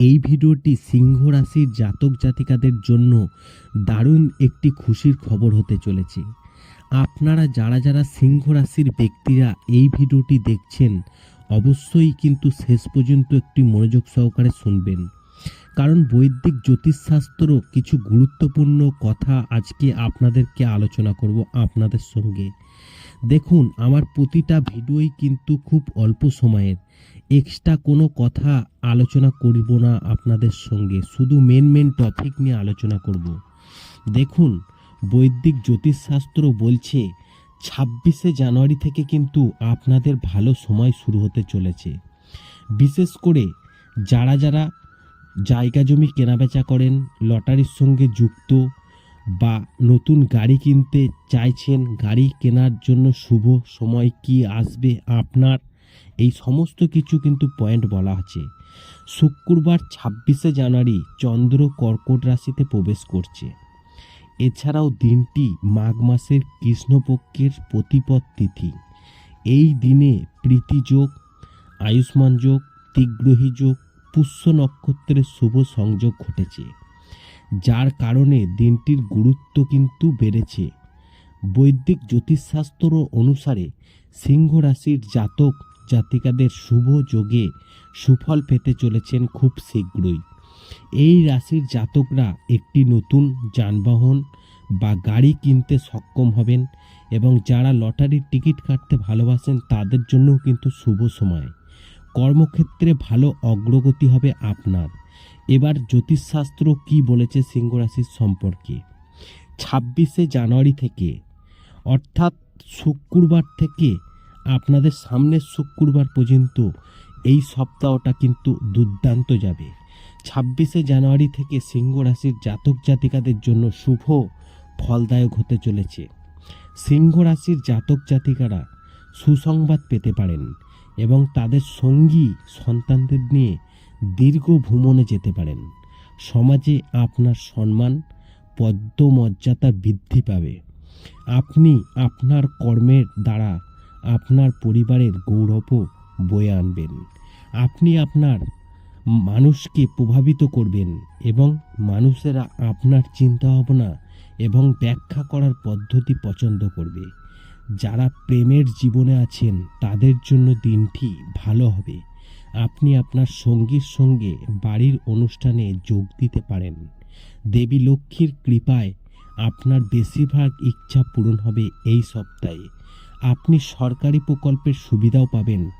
এই ভিডিওটি সিংহ রাশির জাতক জাতিকাদের জন্য দারুণ একটি খুশির খবর হতে চলেছে। আপনারা যারা যারা সিংহ রাশির ব্যক্তিরা এই ভিডিওটি দেখছেন, অবশ্যই কিন্তু শেষ পর্যন্ত একটি মনোযোগ সহকারে শুনবেন। কারণ বৈদিক জ্যোতিষশাস্ত্র কিছু গুরুত্বপূর্ণ কথা আজকে আপনাদেরকে আলোচনা করব আপনাদের সঙ্গে। দেখুন, আমার প্রতিটা ভিডিওই কিন্তু খুব অল্প সময়ের। এক্সট্রা কোনো কথা আলোচনা করব না আপনাদের সঙ্গে। শুধু মেন মেন টপিক নিয়ে আলোচনা করব। দেখুন, বৈদিক জ্যোতিষশাস্ত্র বলছে, ছাব্বিশে জানুয়ারি থেকে কিন্তু আপনাদের ভালো সময় শুরু হতে চলেছে। বিশেষ করে যারা যারা জায়গা জমি কেনাবেচা করেন, লটারির সঙ্গে যুক্ত বা নতুন গাড়ি কিনতে চাইছেন, গাড়ি কেনার জন্য শুভ সময় কি আসবে আপনার এই সমস্ত কিছু কিন্তু পয়েন্ট বলা আছে। শুক্রবার ছাব্বিশে জানুয়ারি চন্দ্র কর্কট রাশিতে প্রবেশ করছে। এছাড়াও দিনটি মাঘ মাসের কৃষ্ণপক্ষের প্রতিপদ তিথি। এই দিনে প্রীতিযোগ আয়ুষ্মান যোগ তিগ্রহী যোগ, পুষ্য নক্ষত্রের শুভ সংযোগ ঘটেছে। যার কারণে দিনটির গুরুত্ব কিন্তু বেড়েছে। বৈদিক জ্যোতিষশাস্ত্র অনুসারে সিংহ রাশির জাতক জাতিকাদের শুভ যোগে সুফল পেতে চলেছেন খুব শীঘ্রই। এই রাশির জাতকরা একটি নতুন যানবাহন বা গাড়ি কিনতে সক্ষম হবেন এবং যারা লটারির টিকিট কাটতে ভালোবাসেন তাদের জন্যও কিন্তু শুভ সময়। কর্মক্ষেত্রে ভালো অগ্রগতি হবে আপনার। এবার জ্যোতিষশাস্ত্র কি বলেছে সিংহ রাশির সম্পর্কে? ছাব্বিশে জানুয়ারি থেকে, অর্থাৎ শুক্রবার থেকে আপনাদের সামনের শুক্রবার পর্যন্ত এই সপ্তাহটা কিন্তু দুর্দান্ত যাবে। ছাব্বিশে জানুয়ারি থেকে সিংহ রাশির জাতক জাতিকাদের জন্য শুভ, ফলদায়ক হতে চলেছে। সিংহ রাশির জাতক জাতিকারা সুসংবাদ পেতে পারেন এবং তাদের সঙ্গী সন্তানদের নিয়ে দীর্ঘ ভ্রমণে যেতে পারেন। সমাজে আপনার সম্মান, পদ্মমর্যাদা বৃদ্ধি পাবে। আপনি আপনার কর্মের দ্বারা আপনার পরিবারের গৌরবও বয়ে আনবেন। আপনি আপনার মানুষকে প্রভাবিত করবেন এবং মানুষেরা আপনার চিন্তাভাবনা এবং ব্যাখ্যা করার পদ্ধতি পছন্দ করবে। যারা প্রেমের জীবনে আছেন, তাদের জন্য দিনটি ভালো হবে। আপনি আপনার সঙ্গীর সঙ্গে বাড়ির অনুষ্ঠানে যোগ দিতে পারেন। দেবী লক্ষ্মীর কৃপায় আপনার বেশিরভাগ ইচ্ছা পূরণ হবে এই সপ্তাহে। আপনি সরকারি প্রকল্পের সুবিধাও পাবেন।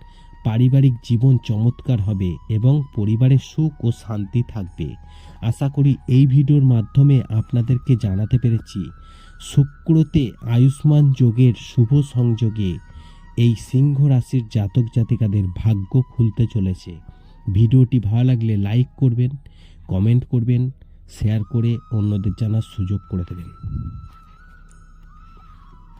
পারিবারিক জীবন চমৎকার হবে এবং পরিবারের সুখ ও শান্তি থাকবে। আশা করি এই ভিডিওর মাধ্যমে আপনাদেরকে জানাতে পেরেছি। শুক্রতে আয়ুষ্মান যোগের শুভ সংযোগে এই সিংহ রাশির জাতক জাতিকাদের ভাগ্য খুলতে চলেছে। ভিডিওটি ভালো লাগলে লাইক করবেন, কমেন্ট করবেন, শেয়ার করে অন্যদের জানার সুযোগ করে দেবেন।